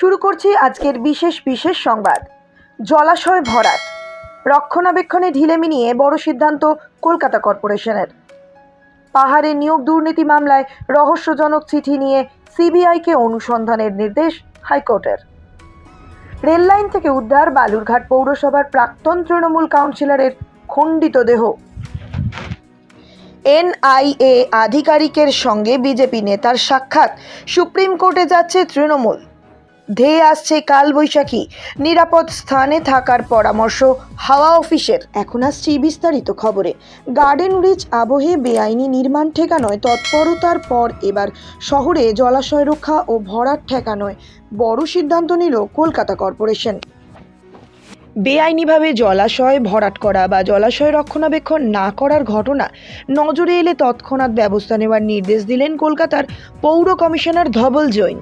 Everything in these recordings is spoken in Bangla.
শুরু করছি আজকের বিশেষ বিশেষ সংবাদ। জলাশয় ভরাট। রক্ষণাবেক্ষণে ঢিলেমি নিয়ে বড় সিদ্ধান্ত কলকাতা কর্পোরেশনের। পাহাড়ে নিয়োগ দুর্নীতি মামলায় রহস্যজনক চিঠি নিয়ে সিবিআইকে অনুসন্ধানের নির্দেশ হাইকোর্টের। রেললাইন থেকে উদ্ধার বালুরঘাট পৌরসভার প্রাক্তন তৃণমূল কাউন্সিলরের খণ্ডিত দেহ। এনআইএ আধিকারিকের সঙ্গে বিজেপি নেতার সাক্ষাৎ। সুপ্রিম কোর্টে যাচ্ছে তৃণমূল। ধেয়ে আসছে কালবৈশাখী। নিরাপদ স্থানে থাকার পরামর্শ হাওয়া অফিসের। এখন আসছি বিস্তারিত খবরে। গার্ডেন ব্রিজ আবহে বেআইনি নির্মাণ ঠেকানোয় তৎপরতার পর এবার শহরে জলাশয় রক্ষা ও ভরাট ঠেকানোয় বড় সিদ্ধান্ত নিল কলকাতা কর্পোরেশন। বেআইনিভাবে জলাশয় ভরাট করা বা জলাশয় রক্ষণাবেক্ষণ না করার ঘটনা নজরে এলে তৎক্ষণাৎ ব্যবস্থা নেওয়ার নির্দেশ দিলেন কলকাতার পৌর কমিশনার ধবল জৈন।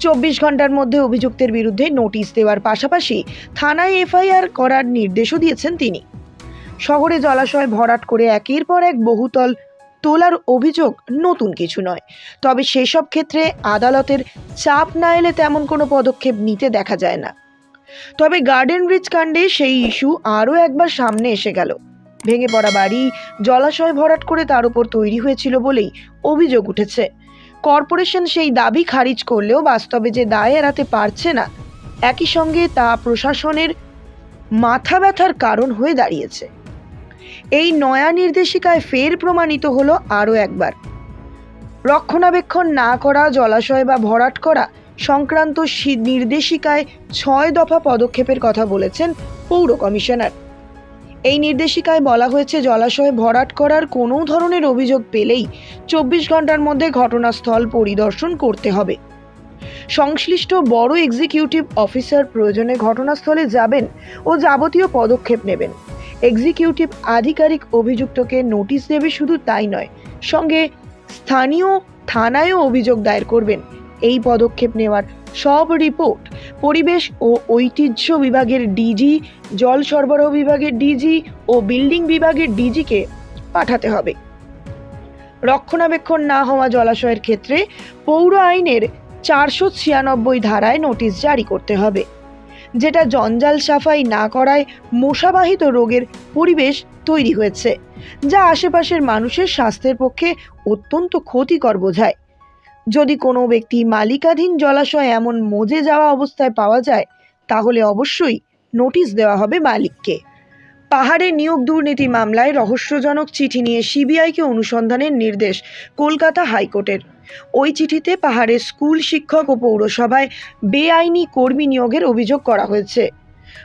চব্বিশ ঘণ্টার মধ্যে অভিযুক্তের বিরুদ্ধে নোটিশ দেওয়ার পাশাপাশি থানায় এফআইআর করার নির্দেশও দিয়েছেন তিনি। শহরে জলাশয় ভরাট করে একের পর এক বহুতল তোলার অভিযোগ নতুন কিছু নয়। তবে সেসব ক্ষেত্রে আদালতের চাপ না এলে তেমন কোনো পদক্ষেপ নিতে দেখা যায় না। তবে গার্ডেন ব্রিজ কাণ্ডে সেই ইস্যু আরও একবার সামনে এসে গেল। ভেঙে পড়া বাড়ি, জলাশয় ভরাট করে তার উপর তৈরি হয়েছিল বলেই অভিযোগ উঠেছে। কর্পোরেশন সেই দাবি খারিজ করলেও বাস্তবে যে দায় এড়াতে পারছে না, একই সঙ্গে তা প্রশাসনের মাথা ব্যথার কারণ হয়ে দাঁড়িয়েছে। এই নয়া নির্দেশিকায় ফের প্রমাণিত হলো আরও একবার। রক্ষণাবেক্ষণ না করা, জলাশয় বা ভরাট করা সংক্রান্ত নির্দেশিকায় ছয় দফা পদক্ষেপের কথা বলেছেন পৌর কমিশনার। এই নির্দেশিকায় বলা হয়েছে জলাশয় ভরাট করার কোনো ধরনের অভিযোগ পেলেই চব্বিশ ঘণ্টার মধ্যে ঘটনাস্থল পরিদর্শন করতে হবে। সংশ্লিষ্ট বড় এক্সিকিউটিভ অফিসার প্রয়োজনে ঘটনাস্থলে যাবেন ও যাবতীয় পদক্ষেপ নেবেন। এক্সিকিউটিভ আধিকারিক অভিযুক্তকে নোটিশ দেবে শুধু তাই নয়, সঙ্গে স্থানীয় থানায়ও অভিযোগ দায়ের করবেন। এই পদক্ষেপ নেওয়ার সব রিপোর্ট। পরিবেশ ও ঐতিহ্য বিভাগের ডিজি, জল সরবরাহ বিভাগের ডিজি ও বিল্ডিং বিভাগের ডিজিকে পাঠাতে হবে। রক্ষণাবেক্ষণ না হওয়া জলাশয়ের ক্ষেত্রে পৌর আইনের চারশো ছিয়ানব্বই ধারায় নোটিশ জারি করতে হবে। যেটা জঞ্জাল সাফাই না করায় মশাবাহিত রোগের পরিবেশ তৈরি হয়েছে, যা আশেপাশের মানুষের স্বাস্থ্যের পক্ষে অত্যন্ত ক্ষতিকর বোঝায়। যদি কোনো ব্যক্তি মালিকাধীন জলাশয় এমন মজে যাওয়া অবস্থায় পাওয়া যায়, তাহলে অবশ্যই নোটিশ দেওয়া হবে মালিককে। পাহাড়ে নিয়োগ দুর্নীতি মামলায় রহস্যজনক চিঠি নিয়ে সিবিআইকে অনুসন্ধানের নির্দেশ কলকাতা হাইকোর্টের। ওই চিঠিতে পাহাড়ের স্কুল শিক্ষক ও পৌরসভায় বেআইনি কর্মী নিয়োগের অভিযোগ করা হয়েছে।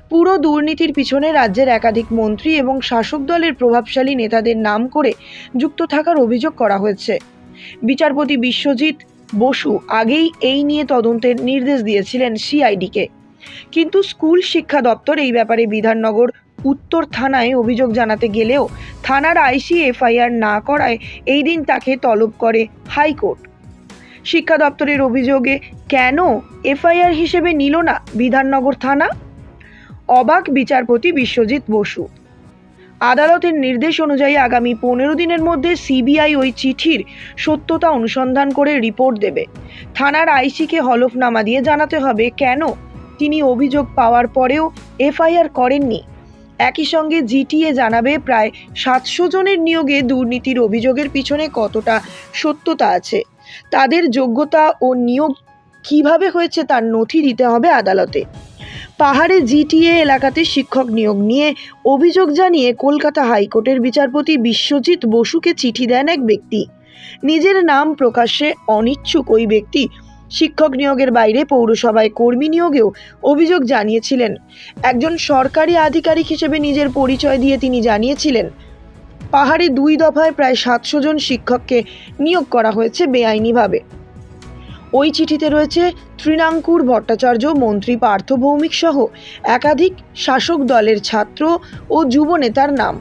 পুরো দুর্নীতির পিছনে রাজ্যের একাধিক মন্ত্রী এবং শাসক দলের প্রভাবশালী নেতাদের নাম করে যুক্ত থাকার অভিযোগ করা হয়েছে। বিচারপতি বিশ্বজিৎ বসু আগেই এই নিয়ে তদন্তের নির্দেশ দিয়েছিলেন সিআইডিকে। কিন্তু স্কুল শিক্ষা দপ্তর এই ব্যাপারে বিধাননগর উত্তর থানায় অভিযোগ জানাতে গেলেও থানার আইসি এফআইআর না করায় এই দিন তাকে তলব করে হাইকোর্ট। শিক্ষা দপ্তরের অভিযোগে কেন এফআইআর হিসেবে নিল না বিধাননগর থানা? অবাক বিচারপতি বিশ্বজিৎ বসু। আদালতের নির্দেশ অনুযায়ী আগামী পনেরো দিনের মধ্যে সিবিআই ওই চিঠির সত্যতা অনুসন্ধান করে রিপোর্ট দেবে। থানার আইসিকে হলফনামা দিয়ে জানাতে হবে কেন তিনি অভিযোগ পাওয়ার পরেও এফআইআর করেননি। একই সঙ্গে জিটিএ জানাবে প্রায় সাতশো জনের নিয়োগে দুর্নীতির অভিযোগের পিছনে কতটা সত্যতা আছে। তাদের যোগ্যতা ও নিয়োগ কীভাবে হয়েছে তার নথি দিতে হবে আদালতে। পাহাড়ে জিটিএ এলাকাতে শিক্ষক নিয়োগ নিয়ে অভিযোগ জানিয়ে কলকাতা হাইকোর্টের বিচারপতি বিশ্বজিৎ বসুকে চিঠি দেন এক ব্যক্তি। নিজের নাম প্রকাশ্যে অনিচ্ছুক ওই ব্যক্তি। শিক্ষক নিয়োগের বাইরে পৌরসভায় কর্মী নিয়োগেও অভিযোগ জানিয়েছিলেন। একজন সরকারি আধিকারিক হিসেবে নিজের পরিচয় দিয়ে তিনি জানিয়েছিলেন, পাহাড়ে দুই দফায় প্রায় সাতশো জন শিক্ষককে নিয়োগ করা হয়েছে বেআইনিভাবে। ওই চিঠিতে রয়েছে, তৃণাঙ্কুর ভট্টাচার্য, মন্ত্রী পার্থ ভৌমিক সহ একাধিক শাসক দলের ছাত্র ও যুব নেতার নাম।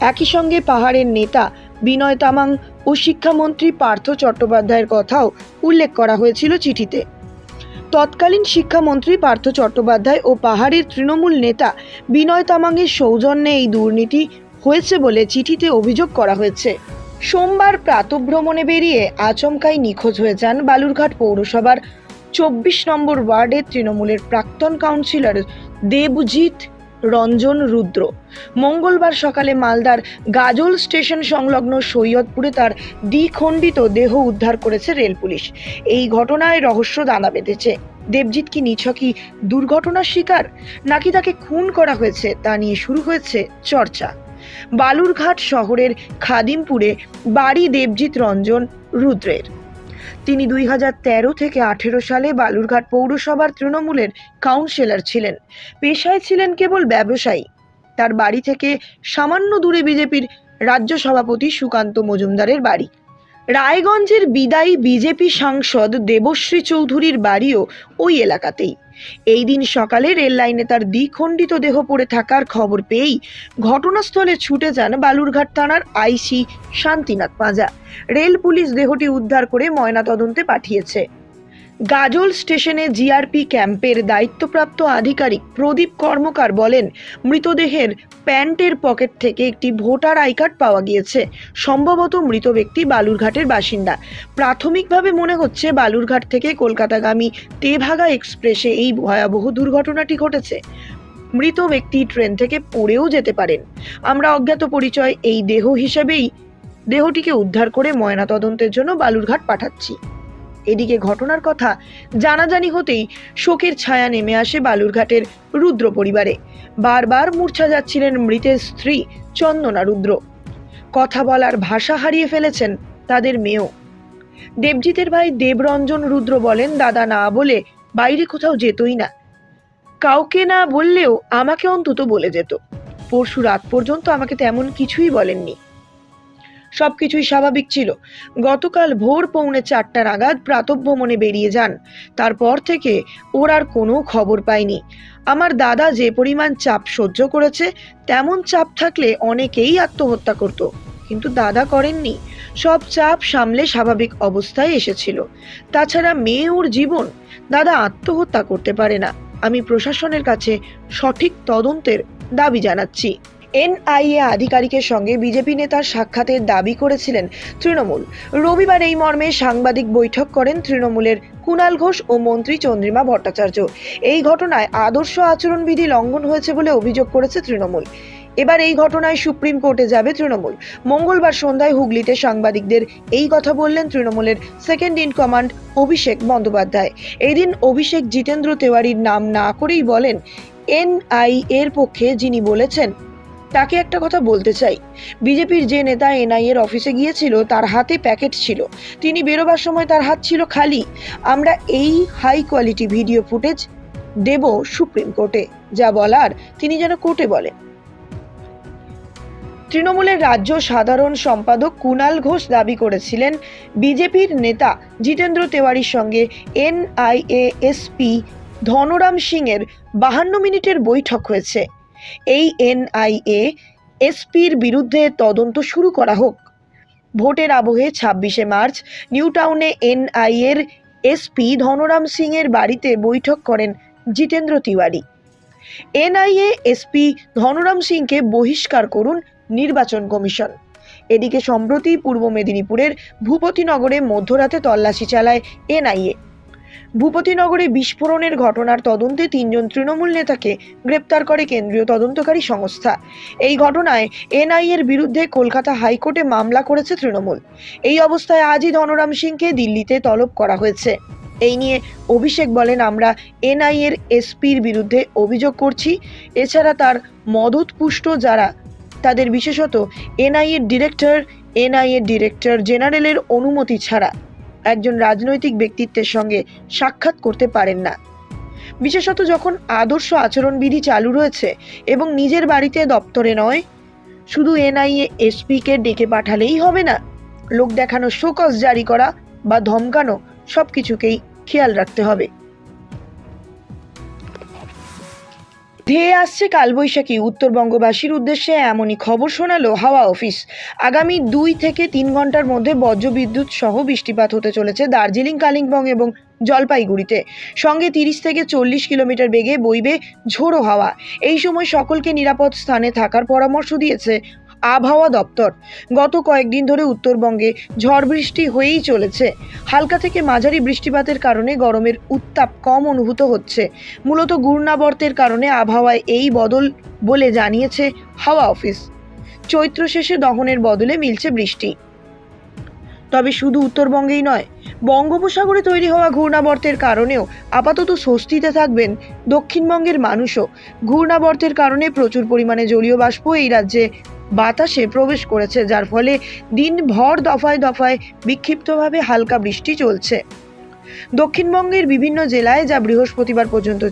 একই সঙ্গে পাহাড়ের নেতা বিনয় তামাং ও শিক্ষামন্ত্রী পার্থ চট্টোপাধ্যায়ের কথাও উল্লেখ করা হয়েছিল চিঠিতে। তৎকালীন শিক্ষামন্ত্রী পার্থ চট্টোপাধ্যায় ও পাহাড়ের তৃণমূল নেতা বিনয় তামাংয়ের সৌজন্যে এই দুর্নীতি হয়েছে বলে চিঠিতে অভিযোগ করা হয়েছে। সোমবার প্রাতভ্রমণে বেরিয়ে আচমকাই নিখোঁজ হয়ে যান বালুরঘাট পৌরসভার চব্বিশ নম্বর ওয়ার্ডের তৃণমূলের প্রাক্তন কাউন্সিলর দেবজিৎ রঞ্জন রুদ্র। মঙ্গলবার সকালে মালদার গাজল স্টেশন সংলগ্ন সৈয়দপুরে তার দ্বিখণ্ডিত দেহ উদ্ধার করেছে রেল পুলিশ। এই ঘটনায় রহস্য দানা বেঁধেছে। দেবজিৎ কি নিছকই দুর্ঘটনার শিকার? নাকি তাকে খুন করা হয়েছে তা নিয়ে শুরু হয়েছে চর্চা। বালুরঘাট শহরের খাদিমপুরে বাড়ি দেবজিৎ রঞ্জন রুদ্রের। তিনি দুই হাজার তেরো থেকে আঠেরো সালে বালুরঘাট পৌরসভার তৃণমূলের কাউন্সিলর ছিলেন। পেশায় ছিলেন কেবল ব্যবসায়ী। তার বাড়ি থেকে সামান্য দূরে বিজেপির রাজ্য সভাপতি সুকান্ত মজুমদারের বাড়ি। রায়গঞ্জের বিদায়ী বিজেপি সাংসদ দেবশ্রী চৌধুরীর বাড়িও ওই এলাকাতেই। এই দিন সকালে রেললাইনে তার দ্বিখণ্ডিত দেহ পড়ে থাকার খবর পেয়েই ঘটনাস্থলে ছুটে যান বালুরঘাট থানার IC Shantinath Panja. Rail police দেহটি উদ্ধার করে ময়নাতদন্তে পাঠিয়েছে। গাজল স্টেশনে জিআরপি ক্যাম্পের দায়িত্বপ্রাপ্ত আধিকারিক প্রদীপ কর্মকার বলেন, মৃতদেহের প্যান্টের পকেট থেকে একটি ভোটার আই কার্ড পাওয়া গিয়েছে। সম্ভবত মৃত ব্যক্তি বালুরঘাটের বাসিন্দা। প্রাথমিকভাবে মনে হচ্ছে বালুরঘাট থেকে কলকাতাগামী তেভাগা এক্সপ্রেসে এই ভয়াবহ দুর্ঘটনাটি ঘটেছে। মৃত ব্যক্তি ট্রেন থেকে পড়েও যেতে পারেন। আমরা অজ্ঞাত পরিচয় এই দেহ হিসেবেই দেহটিকে উদ্ধার করে ময়নাতদন্তের জন্য বালুরঘাট পাঠাচ্ছি। এদিকে ঘটনার কথা জানাজানি হতেই শোকের ছায়া নেমে আসে বালুরঘাটের রুদ্র পরিবারে। বারবার মূর্ছা যাচ্ছিলেন মৃতের স্ত্রী চন্দনা রুদ্র। কথা বলার ভাষা হারিয়ে ফেলেছেন তাদের মেয়েও। দেবজিতের ভাই দেবরঞ্জন রুদ্র বলেন, দাদা, না বলে বাইরে কোথাও যেতই না। কাউকে না বললেও আমাকে অন্তত বলে যেত। পরশু রাত পর্যন্ত আমাকে তেমন কিছুই বলেননি। সবকিছুই স্বাভাবিক ছিল। গতকাল ভোর পৌনে চারটা নাগাদ প্রাতভ্রমণে বেরিয়ে যান। তারপর থেকে ওর আর কোনো খবর পায়নি আমার দাদা যে পরিমাণ চাপ সহ্য করেছে, তেমন চাপ থাকলে অনেকেই আত্মহত্যা করত। কিন্তু দাদা করেননি। সব চাপ সামলে স্বাভাবিক অবস্থায় এসেছিল। তাছাড়া মেয়ে ওর জীবন, দাদা আত্মহত্যা করতে পারে না। আমি প্রশাসনের কাছে সঠিক তদন্তের দাবি জানাচ্ছি। এনআইএ আধিকারিকের সঙ্গে বিজেপি নেতার সাক্ষাতের দাবি করেছিলেন তৃণমূল। রবিবার এই মর্মে সাংবাদিক বৈঠক করেন তৃণমূলের কুণাল ঘোষ ও মন্ত্রী চন্দ্রিমা ভট্টাচার্য। এই ঘটনায় আদর্শ আচরণবিধি লঙ্ঘন হয়েছে বলে অভিযোগ করেছে তৃণমূল। এবার এই ঘটনায় সুপ্রিম কোর্টে যাবে তৃণমূল। মঙ্গলবার সন্ধ্যায় হুগলিতে সাংবাদিকদের এই কথা বললেন তৃণমূলের second in command Abhishek Bandyopadhyay. এদিন অভিষেক জিতেন্দ্র তেওয়ারির নাম না করেই বলেন এনআই এর পক্ষে যিনি বলেছেন তাকে একটা কথা বলতে চাই। বিজেপির যে নেতা এনআই এর অফিসে গিয়েছিল, তার হাতে প্যাকেট ছিল। তিনি বেরোবার সময় তার হাত ছিল খালি। আমরা এই হাই কোয়ালিটি ভিডিও ফুটেজ দেব সুপ্রিম কোর্টে। যা বলার তিনি যেন কোর্টে বলেন। তৃণমূলের রাজ্য সাধারণ সম্পাদক কুণাল ঘোষ দাবি করেছিলেন, বিজেপির নেতা জিতেন্দ্র তেওয়ারির সঙ্গে এনআইএএসপি ধনরাম সিংয়ের বাহান্ন মিনিটের বৈঠক হয়েছে। এই এনআইএ এসপির বিরুদ্ধে তদন্ত শুরু করা হোক। ভোটের আবহে ছাব্বিশে মার্চ নিউ টাউনে এনআইএর এসপি ধনরাম সিংয়ের বাড়িতে বৈঠক করেন জিতেন্দ্র তিওয়ারি। এনআইএ এসপি ধনরাম সিংকে বহিষ্কার করুন নির্বাচন কমিশন। এদিকে সম্প্রতি পূর্ব মেদিনীপুরের ভূপতিনগরে মধ্যরাতে তল্লাশি চালায় এনআইএ। ভূপতিনগরে বিস্ফোরণের ঘটনার তদন্তে তিনজন তৃণমূল নেতাকে গ্রেপ্তার করে কেন্দ্রীয় তদন্তকারী সংস্থা। এই ঘটনায় এনআইএর বিরুদ্ধে কলকাতা হাইকোর্টে মামলা করেছে তৃণমূল। এই অবস্থায় আজই ধনরাম সিংকে দিল্লিতে তলব করা হয়েছে। এই নিয়ে অভিষেক বলেন, আমরা এনআইএর এসপির বিরুদ্ধে অভিযোগ করছি। এছাড়া তার মদতপুষ্ট যারা, তাদের বিশেষত এনআইএর ডিরেক্টর এনআইএর ডিরেক্টর জেনারেলের অনুমতি ছাড়া একজন রাজনৈতিক ব্যক্তিত্বের সঙ্গে সাক্ষাৎ করতে পারেন না। বিশেষত যখন আদর্শ আচরণবিধি চালু রয়েছে এবং নিজের বাড়িতে দপ্তরে নয়, শুধু এনআইএ, এসপিকে ডেকে পাঠালেই হবে না। লোক দেখানো শোকস জারি করা বা ধমকানো সব কিছুকেই খেয়াল রাখতে হবে। ধেয়ে আসছে কালবৈশাখী। উত্তরবঙ্গবাসীর উদ্দেশ্যে এমনই খবর শোনালো হাওয়া অফিস। আগামী দুই থেকে তিন ঘণ্টার মধ্যে বজ্রবিদ্যুৎ সহ বৃষ্টিপাত হতে চলেছে দার্জিলিং, কালিম্পং এবং জলপাইগুড়িতে। সঙ্গে তিরিশ থেকে চল্লিশ কিলোমিটার বেগে বইবে ঝোড়ো হাওয়া। এই সময় সকলকে নিরাপদ স্থানে থাকার পরামর্শ দিয়েছে আবহাওয়া দপ্তর। গত কয়েকদিন ধরে উত্তরবঙ্গে ঝড় বৃষ্টি হয়েই চলেছে। হালকা থেকে মাঝারি বৃষ্টিপাতের কারণে গরমের উত্তাপ কম অনুভূত হচ্ছে। মূলত ঘূর্ণাবর্তের কারণে আবহাওয়ায় এই বদল বলে জানিয়েছে হাওয়া অফিস। চৈত্র শেষে দহনের বদলে মিলছে বৃষ্টি। তবে শুধু উত্তরবঙ্গেই নয়, বঙ্গোপসাগরে তৈরি হওয়া ঘূর্ণাবর্তের কারণেও আপাতত স্বস্তিতে থাকবেন দক্ষিণবঙ্গের মানুষও। ঘূর্ণাবর্তের কারণে প্রচুর পরিমাণে জলীয় বাষ্প এই রাজ্যে বাতাসে প্রবেশ করেছে, যার ফলে দিনভর দফায় দফায় বিক্ষিপ্তভাবে হালকা বৃষ্টি চলছে। দক্ষিণবঙ্গের বিভিন্ন জেলায় যা বৃহস্পতিবার পর্যন্ত